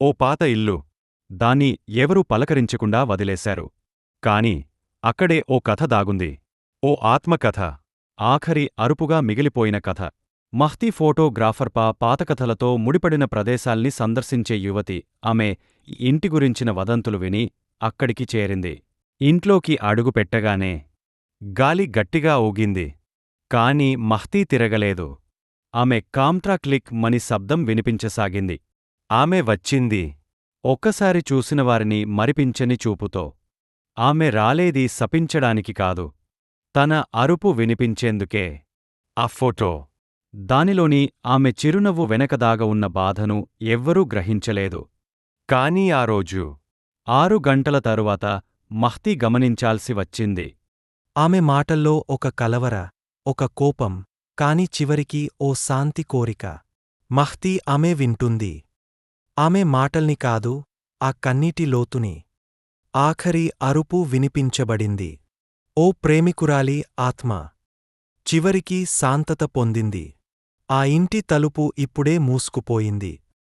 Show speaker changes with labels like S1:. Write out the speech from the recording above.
S1: ఓ పాత ఇల్లు. దాన్ని ఎవరూ పలకరించకుండా వదిలేశారు. కాని అక్కడే ఓ కథ దాగుంది. ఓ ఆత్మకథ. ఆఖరి అరుపుగా మిగిలిపోయిన కథ. మహ్తీ ఫోటోగ్రాఫర్పా పాతకథలతో ముడిపడిన ప్రదేశాల్ని సందర్శించే యువతి ఆమె ఇంటి గురించిన వదంతులు విని అక్కడికి చేరింది. ఇంట్లోకి అడుగు పెట్టగానే గాలి గట్టిగా ఊగింది. కాని మహ్తీ తిరగలేదు. ఆమె కాంత్రాక్లిక్ మని శబ్దం వినిపించసాగింది. ఆమె వచ్చింది. ఒక్కసారి చూసినవారిని మరిపించని చూపుతో. ఆమె రాలేది శపించడానికి కాదు. తన అరుపు వినిపించేందుకే. ఆ ఫోటో. దానిలోని ఆమె చిరునవ్వు వెనకదాగ ఉన్న బాధను ఎవ్వరూ గ్రహించలేదు. కాని ఆ రోజు. ఆరు గంటల తరువాత మహ్తీ గమనించాల్సి వచ్చింది.
S2: ఆమె మాటల్లో ఒక కలవర ఒక కోపం కాని చివరికి ఓ శాంతి కోరిక. మహ్తీ ఆమె వింటుంది. ఆమె మాటల్ని కాదు ఆ కన్నీటి లోతుని. ఆఖరి అరుపు వినిపించబడింది. ఓ ప్రేమికురాలి ఆత్మ. చివరికి శాంతత పొందింది. ఆ ఇంటి తలుపు ఇప్పుడే మూసుకుపోయింది.